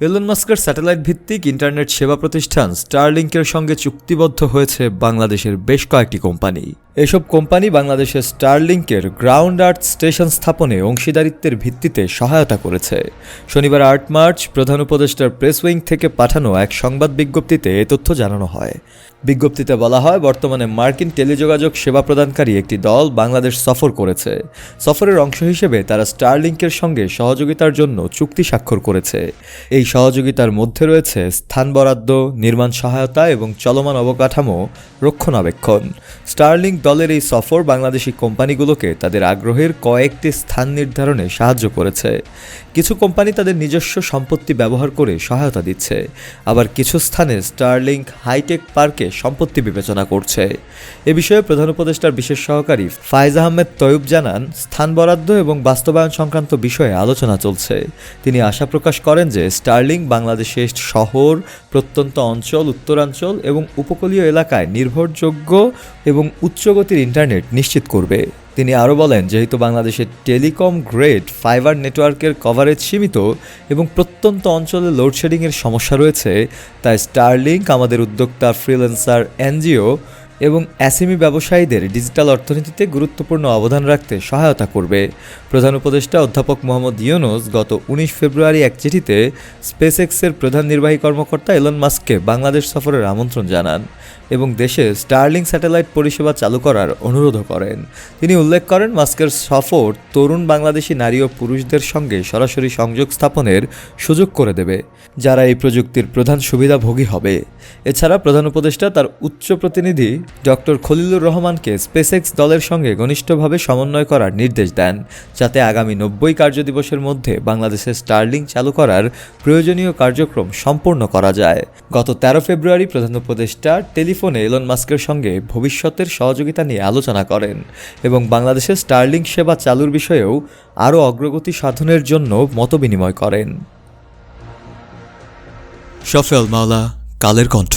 Elon মাস্কের satellite ভিত্তিক internet সেবা প্রতিষ্ঠান স্টারলিংকের সঙ্গে চুক্তিবদ্ধ হয়েছে বাংলাদেশের বেশ কয়েকটি কোম্পানি। এসব কোম্পানি বাংলাদেশের স্টারলিংকের গ্রাউন্ড আর্থ স্টেশন স্থাপনে অংশীদারিত্বের ভিত্তিতে সহায়তা করেছে। শনিবার আট মার্চ প্রধান উপদেষ্টার প্রেস উইং থেকে পাঠানো এক সংবাদ বিজ্ঞপ্তিতে এ তথ্য জানানো হয়। বিজ্ঞপ্তিতে বলা হয়, বর্তমানে মার্কিন টেলিযোগাযোগ সেবা প্রদানকারী একটি দল বাংলাদেশ সফর করেছে। সফরের অংশ হিসেবে তারা স্টারলিংকের সঙ্গে সহযোগিতার জন্য চুক্তি স্বাক্ষর করেছে। এই সহযোগিতার মধ্যে রয়েছে স্থান বরাদ্দ, নির্মাণ সহায়তা এবং চলমান অবকাঠামো রক্ষণাবেক্ষণ। স্টারলিংক দলের এই সফর বাংলাদেশি কোম্পানিগুলোকে তাদের আগ্রহের কয়েকটি স্থান নির্ধারণে সাহায্য করেছে। কিছু কোম্পানি তাদের নিজস্ব সম্পত্তি ব্যবহার করে সহায়তা দিচ্ছে। আবার কিছু স্থানে স্টারলিংক হাইটেক পার্কে সম্পত্তি বিবেচনা করছে। এ বিষয়ে প্রধান উপদেষ্টার বিশেষ সহকারী ফাইজ আহমেদ তয়ুব জানান, স্থান বরাদ্দ এবং বাস্তবায়ন সংক্রান্ত বিষয়ে আলোচনা চলছে। তিনি আশা প্রকাশ করেন যে স্টারলিংক বাংলাদেশের শহর প্রত্যন্ত অঞ্চল, উত্তরাঞ্চল এবং উপকূলীয় এলাকায় নির্ভরযোগ্য এবং উচ্চগতির ইন্টারনেট নিশ্চিত করবে। তিনি আরও বলেন, যেহেতু বাংলাদেশের টেলিকম গ্রেড ফাইবার নেটওয়ার্কের কভারেজ সীমিত এবং প্রত্যন্ত অঞ্চলে লোডশেডিংয়ের সমস্যা রয়েছে, তাই স্টারলিংক, আমাদের উদ্যোক্তা ফ্রিল্যান্সার এনজিও এবং অ্যাসিমি ব্যবসায়ীদের ডিজিটাল অর্থনীতিতে গুরুত্বপূর্ণ অবদান রাখতে সহায়তা করবে। প্রধান উপদেষ্টা অধ্যাপক মোহাম্মদ ইউনুস গত উনিশ ফেব্রুয়ারি এক চিঠিতে স্পেসএক্সের প্রধান নির্বাহী কর্মকর্তা এলন মাস্ককে বাংলাদেশ সফরের আমন্ত্রণ জানান এবং দেশে স্টারলিং স্যাটেলাইট পরিষেবা চালু করার অনুরোধও করেন। তিনি উল্লেখ করেন, মাস্কের সফর তরুণ বাংলাদেশি নারী ও পুরুষদের সঙ্গে সরাসরি সংযোগ স্থাপনের সুযোগ করে দেবে, যারা এই প্রযুক্তির প্রধান সুবিধাভোগী হবে। এছাড়া প্রধান উপদেষ্টা তার উচ্চ প্রতিনিধি ডক্টর খলিলুর রহমানকে স্পেসএক্স দলের সঙ্গে ঘনিষ্ঠভাবে সমন্বয় করার নির্দেশ দেন, যাতে আগামী নব্বই কার্যদিবসের মধ্যে বাংলাদেশে স্টার্লিং চালু করার প্রয়োজনীয় কার্যক্রম সম্পূর্ণ করা যায়। গত তেরো ফেব্রুয়ারি প্রধান উপদেষ্টা টেলিফোনে এলন মাস্কের সঙ্গে ভবিষ্যতের সহযোগিতা নিয়ে আলোচনা করেন এবং বাংলাদেশে স্টার্লিং সেবা চালুর বিষয়েও আরও অগ্রগতি সাধনের জন্য মতবিনিময় করেন। সফেল মাওলা, কালের কণ্ঠ।